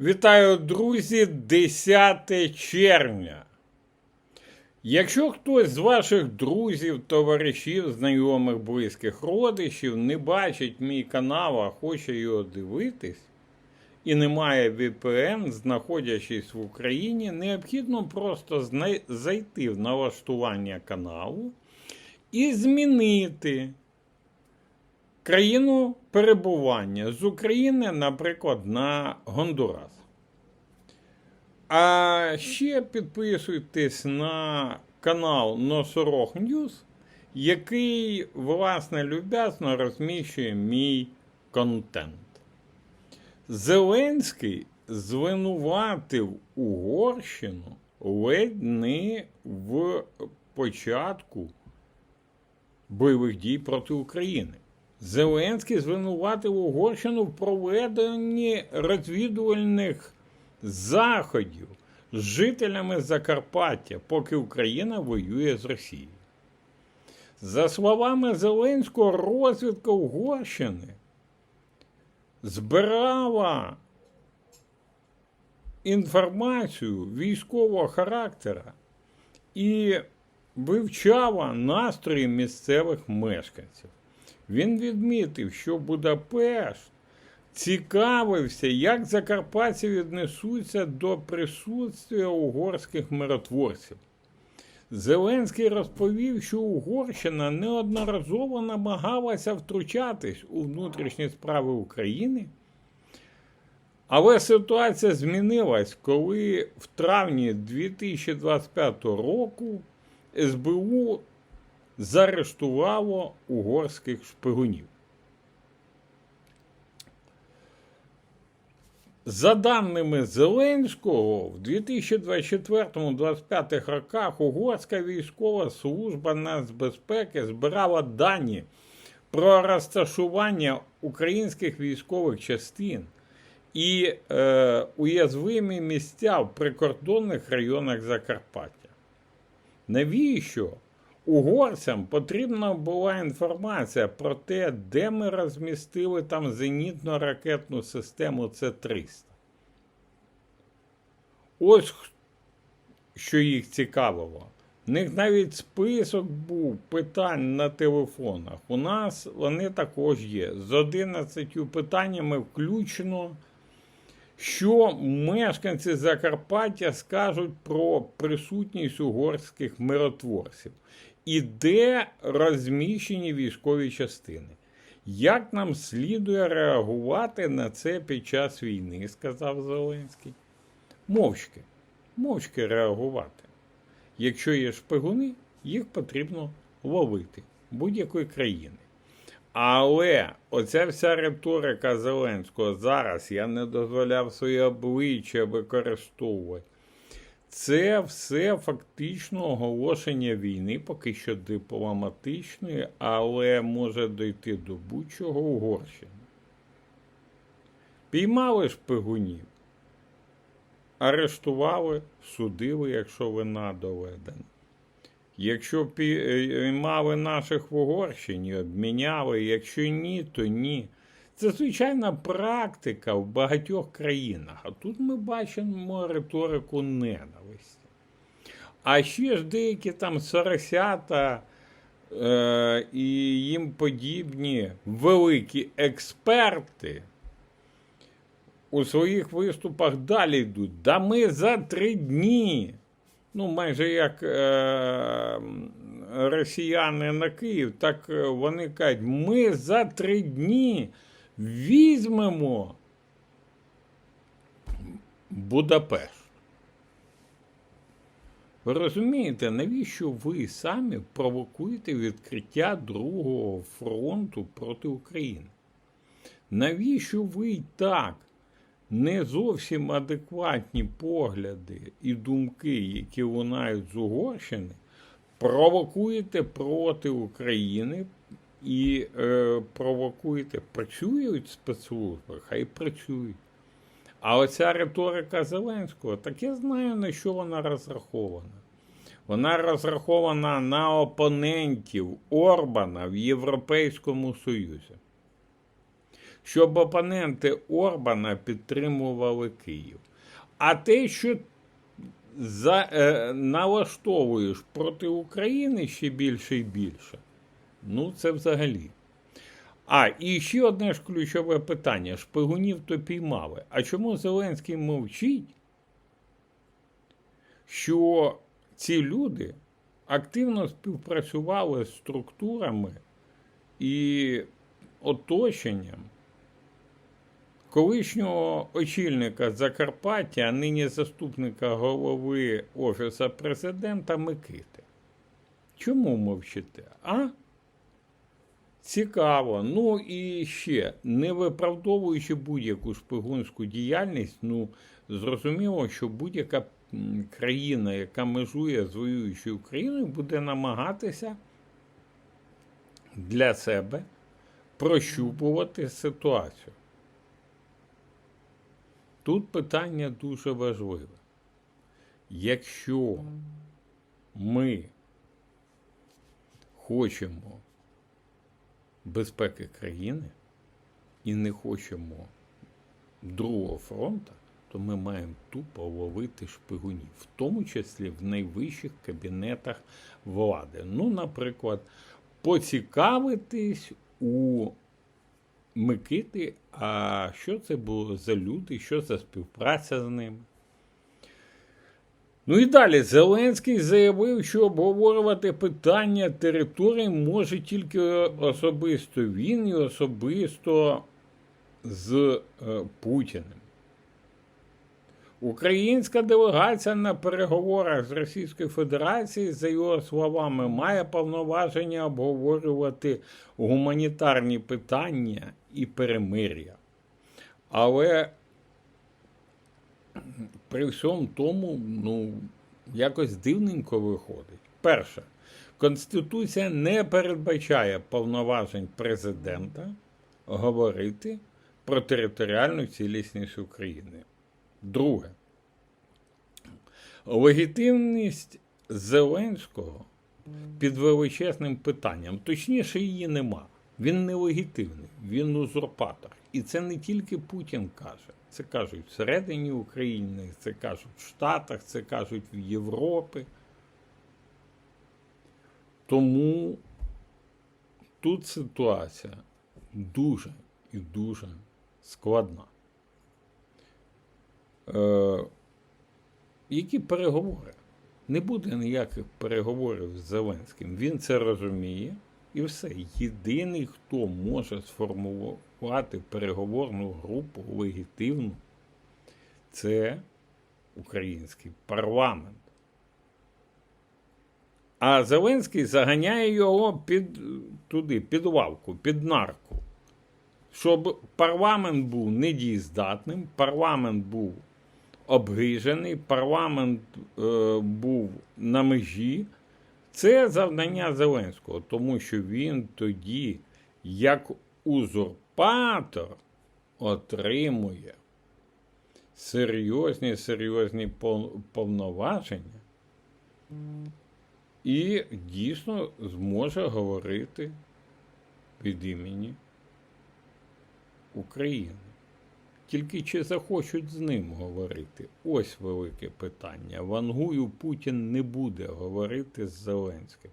Вітаю, друзі, 10 червня. Якщо хтось з ваших друзів, товаришів, знайомих, близьких родичів не бачить мій канал, а хоче його дивитись, і не має VPN, знаходячись в Україні, необхідно просто зайти в налаштування каналу і змінити країну перебування з України, наприклад, на Гондурас. А ще підписуйтесь на канал Носорог Ньюс, який, власне, люб'язно розміщує мій контент. Зеленський звинуватив Угорщину ледь не в початку бойових дій проти України. Зеленський звинуватив Угорщину в проведенні розвідувальних заходів з жителями Закарпаття, поки Україна воює з Росією. За словами Зеленського, розвідка Угорщини збирала інформацію військового характера і вивчала настрої місцевих мешканців. Він відмітив, що Будапешт цікавився, як закарпатці віднесуться до присутствия угорських миротворців. Зеленський розповів, що Угорщина неодноразово намагалася втручатись у внутрішні справи України. Але ситуація змінилась, коли в травні 2025 року СБУ заарештувало угорських шпигунів. За даними Зеленського, в 2024-2025 роках угорська військова служба нацбезпеки збирала дані про розташування українських військових частин і е, уязвимі місця в прикордонних районах Закарпаття. Навіщо угорцям потрібна була інформація про те, де ми розмістили там зенітно-ракетну систему С-300? Ось що їх цікавило. В них навіть список був питань на телефонах. У нас вони також є. З 11 питаннями включно що мешканці Закарпаття скажуть про присутність угорських миротворців і де розміщені військові частини. Як нам слідує реагувати на це під час війни, сказав Зеленський. Мовчки, мовчки реагувати. Якщо є шпигуни, їх потрібно ловити будь-якої країни. Але оця вся риторика Зеленського зараз я не дозволяв своє обличчя використовувати. Це все фактично оголошення війни, поки що дипломатичної, але може дойти до будь-чого Угорщини. Піймали шпигунів, арештували, судили, якщо вина доведена. Якщо піймали наших в Угорщині, обміняли, якщо ні, то ні. Це звичайна практика в багатьох країнах. А тут ми бачимо риторику ненависті. А ще ж деякі там соросята е, і їм подібні великі експерти у своїх виступах далі йдуть. Да ми за три дні ну, майже як е, росіяни на Київ, так вони кажуть, ми за три дні візьмемо Будапешт. Ви розумієте, навіщо ви самі провокуєте відкриття другого фронту проти України? Навіщо ви так не зовсім адекватні погляди і думки, які лунають з Угорщини, провокуєте проти України і е, провокуєте, працюють спецслужби, хай працюють. А оця риторика Зеленського, так я знаю, на що вона розрахована. Вона розрахована на опонентів Орбана в Європейському Союзі. щоб опоненти Орбана підтримували Київ. А те, що за, е, налаштовуєш проти України ще більше і більше, ну це взагалі. А, і ще одне ж ключове питання: шпигунів то піймали. А чому Зеленський мовчить, що ці люди активно співпрацювали з структурами і оточенням колишнього очільника Закарпаття, а нині заступника голови Офісу президента Микити? Чому мовчите? А? Цікаво. Ну і ще, не виправдовуючи будь-яку шпигунську діяльність, ну зрозуміло, що будь-яка країна, яка межує з воюючою Україною, буде намагатися для себе прощупувати ситуацію. Тут питання дуже важливе. Якщо ми хочемо безпеки країни і не хочемо другого фронту, то ми маємо тупо ловити шпигунів, в тому числі в найвищих кабінетах влади. Ну, наприклад, поцікавитись у Микити, а що це було за люди, що за співпраця з ними. Ну і далі Зеленський заявив, що обговорювати питання території може тільки особисто він і особисто з е, Путіним. Українська делегація на переговорах з Російською Федерацією, за його словами, має повноваження обговорювати гуманітарні питання і перемир'я. Але при всьому тому, ну, якось дивненько виходить. Перше, Конституція не передбачає повноважень президента говорити про територіальну цілісність України. Друге, легітимність Зеленського під величезним питанням, точніше, її нема. Він нелегітимний, він узурпатор. І це не тільки Путін каже. Це кажуть всередині України, це кажуть в Штатах, це кажуть в Європі. Тому тут ситуація дуже і дуже складна. Е, які переговори? Не буде ніяких переговорів з Зеленським. Він це розуміє. І все. Єдиний, хто може сформувати переговорну групу легітимну, це український парламент. А Зеленський заганяє його під туди, під лавку, під нарку. Щоб парламент був недієздатним, парламент був обгрижений, парламент е, був на межі. Це завдання Зеленського, тому що він тоді, як узурпатор, отримує серйозні серйозні повноваження і дійсно зможе говорити від імені України. Тільки чи захочуть з ним говорити? Ось велике питання. Вангую Путін не буде говорити з Зеленським.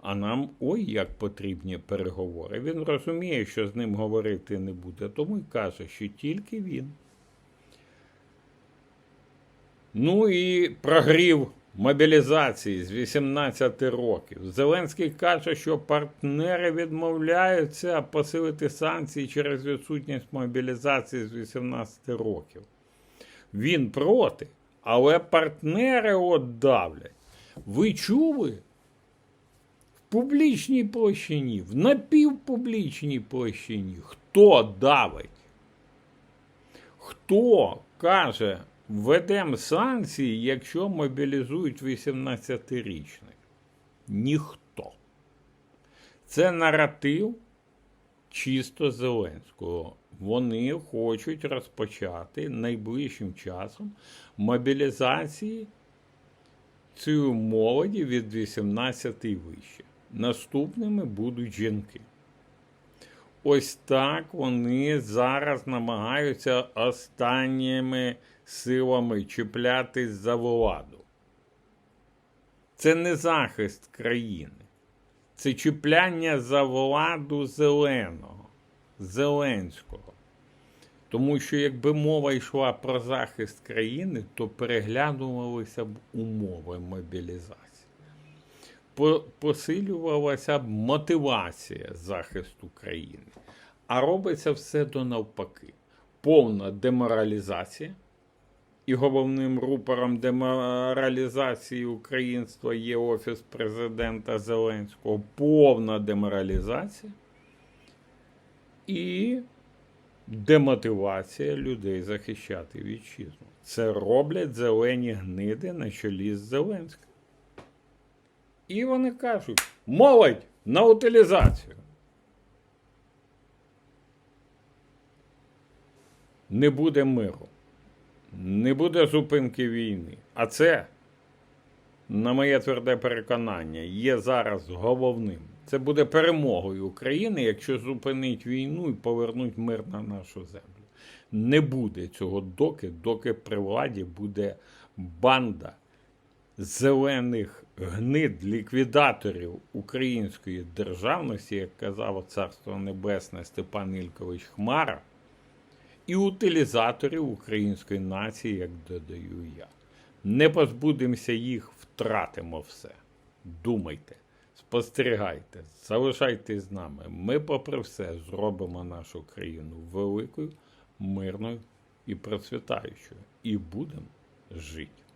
А нам ой як потрібні переговори. Він розуміє, що з ним говорити не буде, тому й каже, що тільки він. Ну і прогрів мобілізації з 18 років. Зеленський каже, що партнери відмовляються посилити санкції через відсутність мобілізації з 18 років. Він проти, але партнери от давлять. Ви чули? В публічній площині, в напівпублічній площині. Хто давить? Хто каже, введемо санкції, якщо мобілізують 18-річних? Ніхто. Це наратив чисто Зеленського. Вони хочуть розпочати найближчим часом мобілізації цієї молоді від 18 і вище. Наступними будуть жінки. Ось так вони зараз намагаються останніми силами чіплятись за владу. Це не захист країни. Це чіпляння за владу зеленого, Зеленського. Тому що якби мова йшла про захист країни, то переглядувалися б умови мобілізації. По- Посилювалася б мотивація захисту країни. А робиться все до навпаки. Повна деморалізація. І головним рупором деморалізації українства є Офіс президента Зеленського. Повна деморалізація. І демотивація людей захищати вітчизну. Це роблять зелені гниди на чолі з Зеленським. І вони кажуть: молодь на утилізацію. Не буде миру, не буде зупинки війни. А це, на моє тверде переконання, є зараз головним. Це буде перемогою України, якщо зупинить війну і повернуть мир на нашу землю. Не буде цього доки, доки при владі буде банда зелених гнид, ліквідаторів української державності, як казав Царство Небесне Степан Ількович Хмара, і утилізаторів української нації, як додаю я. Не позбудемося їх, втратимо все. Думайте, спостерігайте, залишайтесь з нами. Ми, попри все, зробимо нашу країну великою, мирною і процвітаючою. І будемо жити.